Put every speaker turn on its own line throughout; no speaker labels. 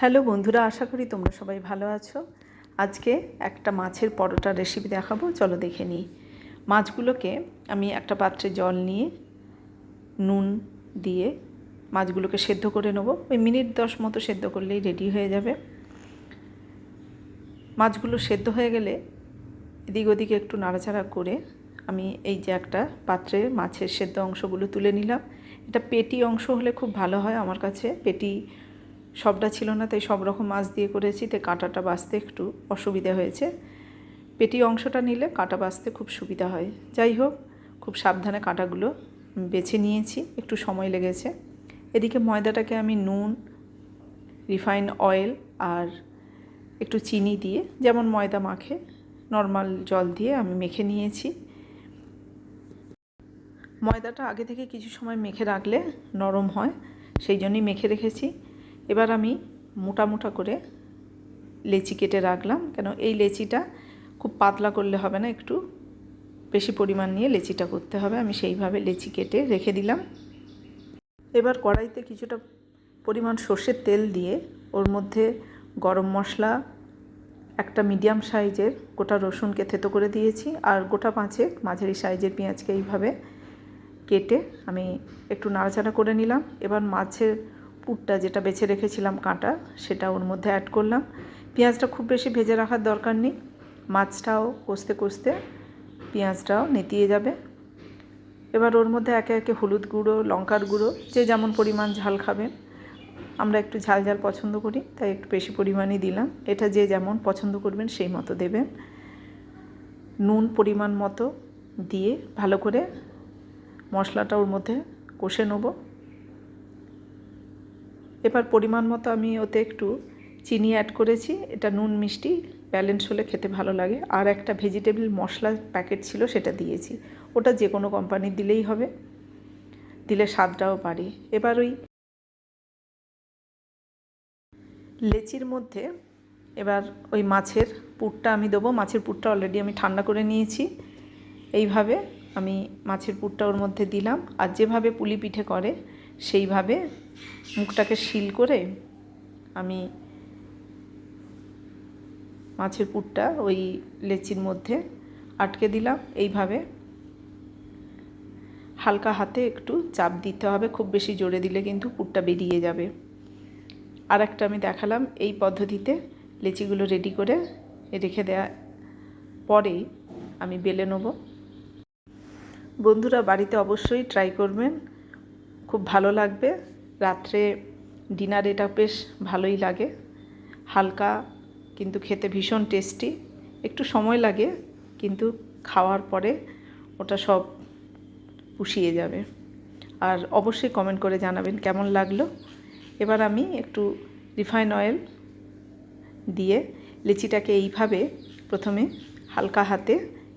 Hello বন্ধুরা, আশা করি তোমরা সবাই ভালো আছো। আজকে একটা মাছের পরোটা রেসিপি দেখাবো, চলো দেখে নিই। মাছগুলোকে আমি একটা পাত্রে জল নিয়ে, নুন দিয়ে মাছগুলোকে সেদ্ধ করে নেব। ওই মিনিট দশ মতো সেদ্ধ করলেই রেডি হয়ে যাবে। মাছগুলো সেদ্ধ হয়ে গেলে এদিক ওদিকে একটু নাড়াচাড়া করে আমি এই যে একটা পাত্রে মাছের সেদ্ধ অংশগুলো তুলে নিলাম। এটা পেটি অংশ হলে খুব ভালো হয় আমার কাছে। পেটি সবটা ছিল না, তাই সব রকম মাছ দিয়ে করেছি, তাই কাঁটাটা বাছতে একটু অসুবিধা হয়েছে। পেটি অংশটা নিলে কাঁটা বাছতে খুব সুবিধা হয়। যাই হোক, খুব সাবধানে কাঁটাগুলো বেছে নিয়েছি, একটু সময় লেগেছে। এদিকে ময়দাটাকে আমি নুন, রিফাইন অয়েল আর একটু চিনি দিয়ে, যেমন ময়দা মাখে, নর্মাল জল দিয়ে আমি মেখে নিয়েছি। ময়দাটা আগে থেকে কিছু সময় মেখে রাখলে নরম হয়, সেই জন্যই মেখে রেখেছি। এবার আমি মোটা মোটা করে লেচি কেটে রাখলাম। কেন এই লেচিটা খুব পাতলা করলে হবে না, একটু বেশি পরিমাণ নিয়ে লেচিটা করতে হবে। আমি সেইভাবে লেচি কেটে রেখে দিলাম। এবার কড়াইতে কিছুটা পরিমাণ সর্ষের তেল দিয়ে ওর মধ্যে গরম মশলা, একটা মিডিয়াম সাইজের গোটা রসুনকে থেতো করে দিয়েছি আর গোটা পাঁচেক মাঝারি সাইজের পেঁয়াজকে এইভাবে কেটে আমি একটু নাড়াচাড়া করে নিলাম। এবার মাছের পুরটা যেটা বেছে রেখেছিলাম কাঁটা, সেটা ওর মধ্যে অ্যাড করলাম। পেঁয়াজটা খুব বেশি ভেজে রাখার দরকার নেই। মাছটাও কষতে কষতে পেঁয়াজটাও নেতিয়ে যাবে। এবার ওর মধ্যে একে একে হলুদ গুঁড়ো, লঙ্কার গুঁড়ো, যে যেমন পরিমাণ ঝাল খাবেন। আমরা একটু ঝাল ঝাল পছন্দ করি, তাই একটু বেশি পরিমাণে দিলাম। এটা যে যেমন পছন্দ করবেন সেই মতো দেবেন। নুন পরিমাণ মতো দিয়ে ভালো করে মশলাটা ওর মধ্যে কষে নেব। এবার পরিমাণ মতো আমি ওতে একটু চিনি অ্যাড করেছি। এটা নুন মিষ্টি ব্যালেন্স হলে খেতে ভালো লাগে। আর একটা ভেজিটেবল মশলা প্যাকেট ছিল, সেটা দিয়েছি। ওটা যে কোনো কোম্পানির দিলেই হবে। দিলে স্বাদটাও পারি এবার ওই লেচির মধ্যে এবার ওই মাছের পুরটা আমি দেবো। মাছের পুরটা অলরেডি আমি ঠান্ডা করে নিয়েছি। এইভাবে আমি মাছের পুরটা ওর মধ্যে দিলাম। আর যেভাবে পুলি পিঠে করে, সেইভাবে মুখটাকে শিল করে আমি মাছের পুরটা ওই লেচির মধ্যে আটকে দিলাম এইভাবে। হালকা হাতে একটু চাপ দিতে হবে, খুব বেশি জোরে দিলে কিন্তু পুরটা বেরিয়ে যাবে। আর একটা আমি দেখালাম, এই পদ্ধতিতে লেচিগুলো রেডি করে রেখে দেওয়া পরেই আমি বেলে নেব। বন্ধুরা বাড়িতে অবশ্যই ট্রাই করবেন, খুব ভালো লাগবে। রাত্রে ডিনার এটা বেশ ভালোই লাগে। হালকা, কিন্তু খেতে ভীষণ টেস্টি একটু সময় লাগে, কিন্তু খাওয়ার পরে ওটা সব পুষিয়ে যাবে। আর অবশ্যই কমেন্ট করে জানাবেন কেমন লাগল। এবার আমি একটু রিফাইন অয়েল দিয়ে লিচিটাকে এইভাবে প্রথমে হালকা হাতে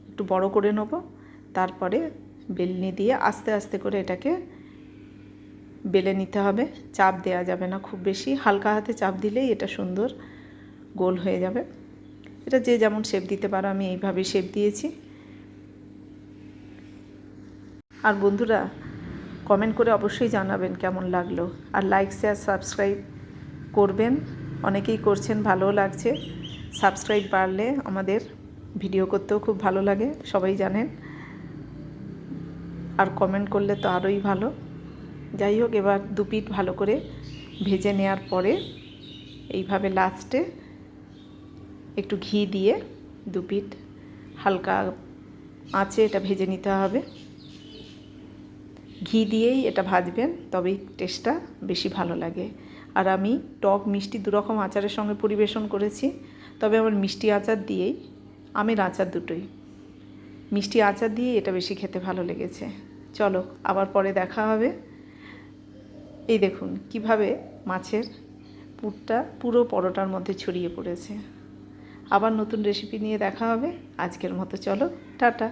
একটু বড় করে নেব। তারপরে বেলনি দিয়ে আস্তে আস্তে করে এটাকে বেলে নিতে হবে। চাপ দেওয়া যাবে না খুব বেশি। হালকা হাতে চাপ দিলেই এটা সুন্দর গোল হয়ে যাবে। এটা যে যেমন শেপ দিতে পারো, আমি এইভাবেই শেপ দিয়েছি। আর বন্ধুরা কমেন্ট করে অবশ্যই জানাবেন কেমন লাগল। আর লাইক শেয়ার সাবস্ক্রাইব করবেন। অনেকেই করছেন, ভালোও লাগছে। সাবস্ক্রাইব বাড়লে আমাদের ভিডিও করতেও খুব ভালো লাগে, সবাই জানেন। আর কমেন্ট করলে তো আরোই ভালো। যাই হোক, এবার দু পিঠ ভালো করে ভেজে নেওয়ার পরে এইভাবে লাস্টে একটু ঘি দিয়ে দু পিঠ হালকা আঁচে এটা ভেজে নিতে হবে। ঘি দিয়েই এটা ভাজবেন, তবেই টেস্টটা বেশি ভালো লাগে। আর আমি টক মিষ্টি দুরকম আচারের সঙ্গে পরিবেশন করেছি, তবে আমার মিষ্টি আচার দিয়েই, আমের আচার দুটোই। মিষ্টি আচার দিয়ে এটা বেশি খেতে ভালো লেগেছে। চলো, আবার পরে দেখা হবে। এই দেখুন, কীভাবে মাছের পুরটা পুরো পরোটার মধ্যে ছড়িয়ে পড়েছে। আবার নতুন রেসিপি নিয়ে দেখা হবে। আজকের মতো চলো, টাটা।